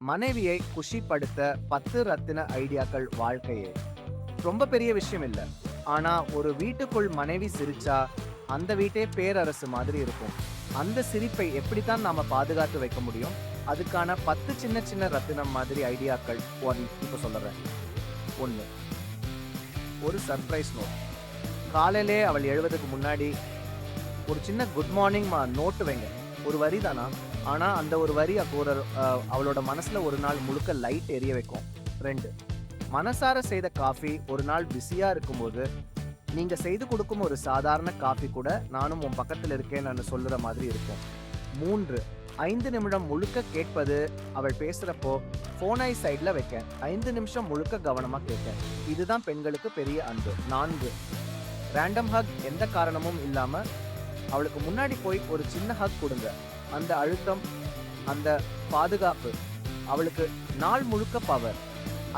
மனைவியை குஷிப்படுத்த பத்து ரத்தின ஐடியாக்கள் வாழ்க்கையே. ரொம்ப பெரிய விஷயம் இல்லை. ஆனா ஒரு வீட்டுக்குள் மனைவி சிரிச்சா அந்த வீட்டே பேரரசு மாதிரி இருக்கும். அந்த சிரிப்பை எப்படித்தான் நாம பாதுகாத்து வைக்க முடியும்? அதுக்கான பத்து சின்ன சின்ன ரத்தினம் மாதிரி ஐடியாக்கள் ஒன் இப்போ சொல்லுறேன் ஒன்று ஒரு சர்ப்ரைஸ் நோட் காலையிலே அவள் எழுவதுக்கு முன்னாடி ஒரு சின்ன குட் மார்னிங் நோட்டு வைங்க. ஒரு வரி தானா? ஆனால் அந்த ஒரு வரி அப்போ ஒரு அவளோட மனசில் ஒரு நாள் முழுக்க லைட் எரிய வைக்கும். ரெண்டு மனசார செய்த காஃபி ஒரு நாள் பிஸியாக இருக்கும்போது நீங்கள் செய்து கொடுக்கும் ஒரு சாதாரண காஃபி கூட நானும் உன் பக்கத்தில் இருக்கேன் நான் சொல்லுற மாதிரி இருக்கும். மூன்று ஐந்து நிமிடம் முழுக்க கேட்பது அவள் பேசுகிறப்போ ஃபோனை சைடில் வைக்க ஐந்து நிமிஷம் முழுக்க கவனமாக கேட்க. இதுதான் பெண்களுக்கு பெரிய அன்பு. நான்கு ரேண்டம் ஹக் எந்த காரணமும் இல்லாமல் அவளுக்கு முன்னாடி போய் ஒரு சின்ன ஹக் கொடுங்க. அந்த அழுத்தம் அந்த பாதுகாப்பு அவளுக்கு நாள் முழுக்க பவர்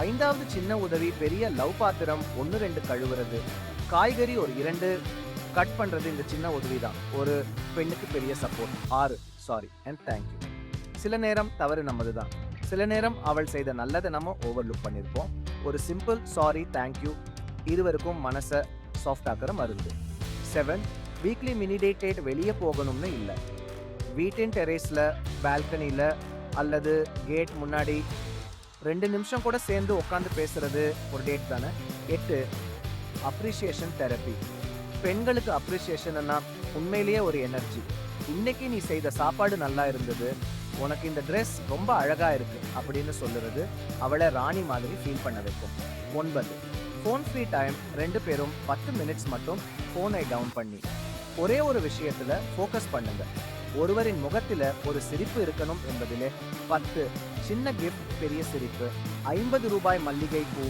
ஐந்தாவது சின்ன உதவி பெரிய லவ் பாத்திரம் ஒன்று ரெண்டு கழுவுறது. காய்கறி ஒரு இரண்டு கட் பண்றது இந்த சின்ன உதவி தான் ஒரு பெண்ணுக்கு பெரிய சப்போர்ட் ஆறு சாரி அண்ட் தேங்க்யூ சில நேரம் தவறு நமது தான் சில நேரம் அவள் செய்த நல்லதை நம்ம ஓவர்லுக் பண்ணியிருப்போம் ஒரு சிம்பிள் சாரி தேங்க்யூ இருவருக்கும் மனசை சாஃப்ட் ஆக்கிற மருந்து. செவன் வீக்லி மினி டேட் வெளியே போகணும்னு இல்லை. வீட்டின் டெரேஸில் பால்கனியில் அல்லது கேட் முன்னாடி ரெண்டு நிமிஷம் கூட சேர்ந்து உட்காந்து பேசுறது ஒரு டேட் தானே? எட்டு அப்ரிஷியேஷன் தெரப்பி பெண்களுக்கு அப்ரிஷியேஷன்னா உண்மையிலேயே ஒரு எனர்ஜி இன்னைக்கு நீ செய்த சாப்பாடு நல்லா இருந்தது உனக்கு இந்த ட்ரெஸ் ரொம்ப அழகா இருக்கு அப்படின்னு சொல்லுறது அவளை ராணி மாதிரி ஃபீல் பண்ண வைக்கும். ஒன்பது ஃபோன் ஃப்ரீ டைம் ரெண்டு பேரும் பத்து மினிட்ஸ் மட்டும் ஃபோனை டவுன் பண்ணி. ஒரே ஒரு விஷயத்துல ஃபோக்கஸ் பண்ணுங்க. ஒருவரின் முகத்தில் ஒரு சிரிப்பு இருக்கணும் என்பதிலே பத்து சின்ன கிஃப்ட் பெரிய சிரிப்பு. ஐம்பது ரூபாய் மல்லிகை பூ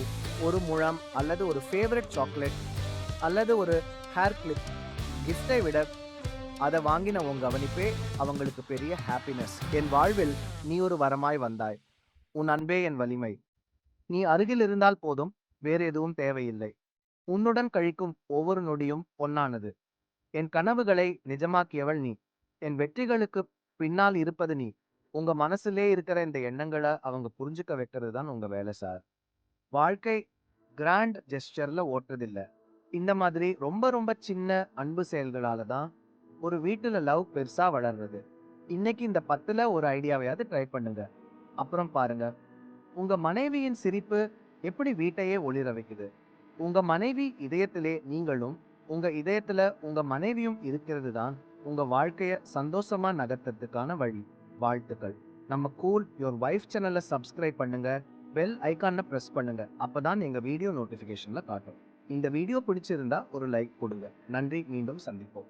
ஒரு முழம் அல்லது ஒரு ஃபேவரட் சாக்லேட் அல்லது ஒரு ஹேர் கிளிப் கிஃப்டை விட அதை வாங்கின உன் கவனிப்பே அவங்களுக்கு பெரிய ஹாப்பினஸ் என் வாழ்வில் நீ ஒரு வரமாய் வந்தாய். உன் அன்பே என் வலிமை. நீ அருகில் இருந்தால் போதும் வேறு எதுவும் தேவையில்லை. உன்னுடன் கழிக்கும் ஒவ்வொரு நொடியும் பொன்னானது. என் கனவுகளை நிஜமாக்கியவள் நீ. என் வெற்றிகளுக்கு பின்னால் இருப்பது நீ. உங்க மனசுலே இருக்கிற இந்த எண்ணங்களை அவங்க புரிஞ்சுக்க வைக்கிறது தான் உங்க வேலை சார். வாழ்க்கை கிராண்ட் ஜெஸ்டர்ல ஓட்டுறதில்ல. இந்த மாதிரி ரொம்ப ரொம்ப சின்ன அன்பு செயல்களால தான் ஒரு வீட்டுல லவ் பெருசா வளர்றது. இன்னைக்கு இந்த பத்துல ஒரு ஐடியாவையாவது ட்ரை பண்ணுங்க. அப்புறம் பாருங்க. உங்க மனைவியின் சிரிப்பு எப்படி வீட்டையே ஒளிர வைக்குது? உங்க மனைவி இதயத்திலே நீங்களும் உங்க இதயத்துல உங்க மனைவியும் இருக்கிறது தான் உங்க வாழ்க்கைய சந்தோஷமா நகர்த்ததுக்கான வழி. வாழ்த்துக்கள். நம்ம கூல் யுவர் வைஃப் சேனலை சப்ஸ்கிரைப் பண்ணுங்க. பெல் ஐகானை ப்ரெஸ் பண்ணுங்க. அப்பதான் எங்க வீடியோ நோட்டிஃபிகேஷன்ல காட்டும். இந்த வீடியோ பிடிச்சிருந்தா ஒரு லைக் கொடுங்க. நன்றி. மீண்டும் சந்திப்போம்.